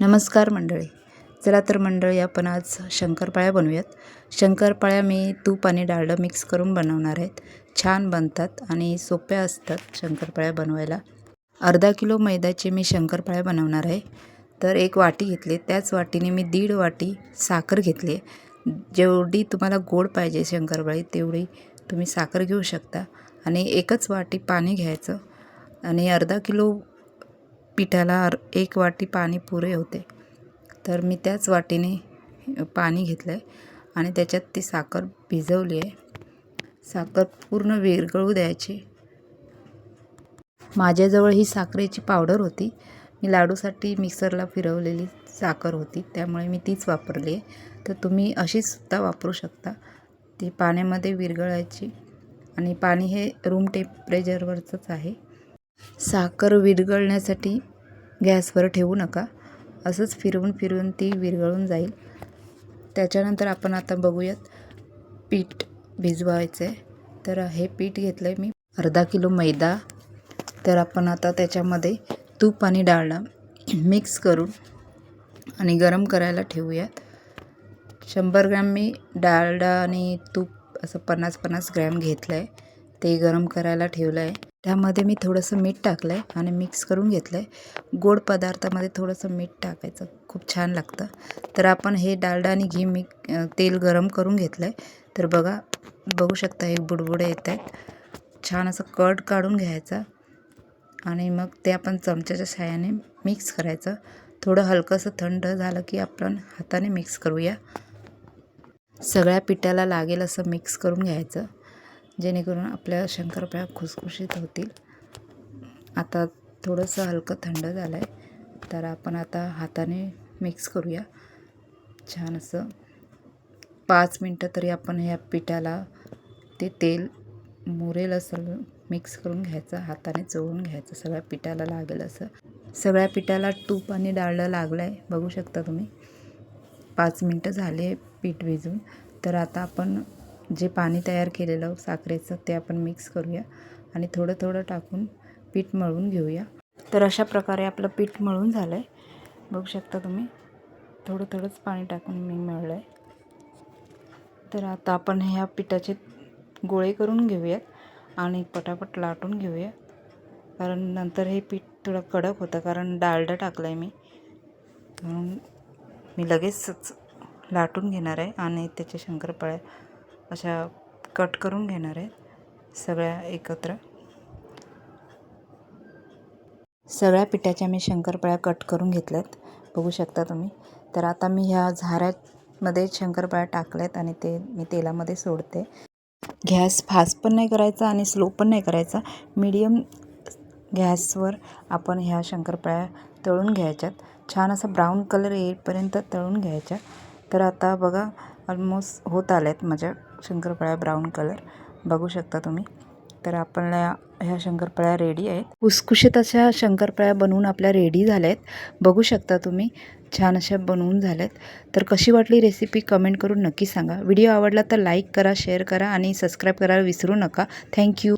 नमस्कार मंडळी. चला तर मंडळी आपण आज शंकरपाळ्या बनवूयात. शंकरपाळ्या मी तूप आणि डाळं मिक्स करून बनवणार आहेत. छान बनतात आणि सोप्या असतात शंकरपाळ्या बनवायला. अर्धा किलो मैद्याचे मी शंकरपाळ्या बनवणार आहे. तर एक वाटी घेतली. त्याच वाटीने मी दीड वाटी साखर घेतली आहे. जेवढी तुम्हाला गोड पाहिजे शंकरपाळी तेवढी तुम्ही साखर घेऊ शकता. आणि एकच वाटी पाणी घ्यायचं. आणि अर्धा किलो पिठाला एक वाटी पाणी पुरे होते. तर मी त्याच वाटीने पाणी घेतलं आहे आणि त्याच्यात ती साखर भिजवली आहे. साखर पूर्ण विरघळू द्यायची. माझ्याजवळ ही साखरेची पावडर होती. मी लाडूसाठी मिक्सरला फिरवलेली साखर होती. त्यामुळे मी तीच वापरली आहे. तर तुम्ही अशीसुद्धा वापरू शकता. ती पाण्यामध्ये विरघळायची आणि पाणी हे रूम टेम्परेचरवरचंच आहे. साखर विरघळण्यासाठी गॅसवर ठेवू नका. असंच फिरवून फिरवून ती विरघळून जाईल. त्याच्यानंतर आपण आता बघूयात पीठ भिजवायचं आहे तर हे पीठ घेतलं आहे मी. अर्धा किलो मैदा. तर आपण आता त्याच्यामध्ये तूप आणि डाळडा मिक्स करून आणि गरम करायला ठेवूयात. शंभर ग्रॅम मी डाळडा आणि तूप असं पन्नास पन्नास ग्रॅम घेतलं आहे ते गरम करायला ठेवलं आहे त्यामध्ये मी थोडंसं मीठ टाकलं आहे आणि मिक्स करून घेतलं आहे गोड पदार्थामध्ये थोडंसं मीठ टाकायचं. खूप छान लागतं. तर आपण हे डालडा आणि घी मी तेल गरम करून घेतलं आहे तर बघा बघू शकता हे बुडबुडे येत आहेत. छान असं कट काढून घ्यायचा. आणि मग ते आपण चमच्याच्या साह्याने मिक्स करायचं. थोडं हलकंसं थंड झालं की आपण हाताने मिक्स करूया. सगळ्या पिठाला लागेल असं मिक्स करून घ्यायचं. जेणेकरून आपल्या शंकरपाळ्या खुसखुशीत होतील. आता थोडंसं हलकं थंड झालं आहे तर आपण आता हाताने मिक्स करूया. छान असं पाच मिनटं तरी आपण ह्या पिठाला ते तेल मुरेल असं मिक्स करून घ्यायचं हाताने चोळून घ्यायचं. सगळ्या पिठाला लागेल असं. सगळ्या पिठाला तूप आणि डाळलं लागलं आहे बघू शकता तुम्ही. पाच मिनटं झाले पीठ भिजून. तर आता आपण जे पाणी तयार केलेलं साखरेचं ते आपण मिक्स करूया आणि थोडं थोडं टाकून पीठ मळून घेऊया. तर अशा प्रकारे आपलं पीठ मळून झालं आहे बघू शकता तुम्ही थोडं थोडंच पाणी टाकून मी मळलं आहे तर आता आपण ह्या पिठाचे गोळे करून घेऊयात आणि पटापट लाटून घेऊया. कारण नंतर हे पीठ थोडं कडक होतं कारण डाळडा टाकलं आहे मी. म्हणून मी लगेचच लाटून घेणार आहे आणि त्याचे शंकरपाळ्या अशा कट करून घेणार आहेत सगळ्या एकत्र. सगळ्या पिठाच्या मी शंकरपाळ्या कट करून घेतल्यात. बघू शकता तुम्ही. तर आता मी ह्या झाऱ्यामध्ये शंकरपाळ्या टाकल्यात आणि ते मी तेलामध्ये सोडते. गॅस फास्ट पण नाही करायचा आणि स्लो पण नाही करायचा. मीडियम गॅसवर आपण ह्या शंकरपाळ्या तळून घ्यायच्यात. छान असा ब्राऊन कलर येईपर्यंत तळून घ्यायच्या. तर आता बघा ऑलमोस्ट होत आल्यात माझ्या शंकरपाळ्या ब्राऊन कलर. बघू शकता तुम्ही. तर आपल्या ह्या शंकरपाळ्या रेडी आहेत. खुसखुशीत अशा शंकरपाळ्या बनवून आपल्या रेडी झाल्या आहेत बघू शकता तुम्ही. छान अशा बनवून झाल्यात. तर कशी वाटली रेसिपी कमेंट करून नक्की सांगा. व्हिडिओ आवडला तर लाईक करा शेअर करा आणि सबस्क्राईब करायला विसरू नका. थँक्यू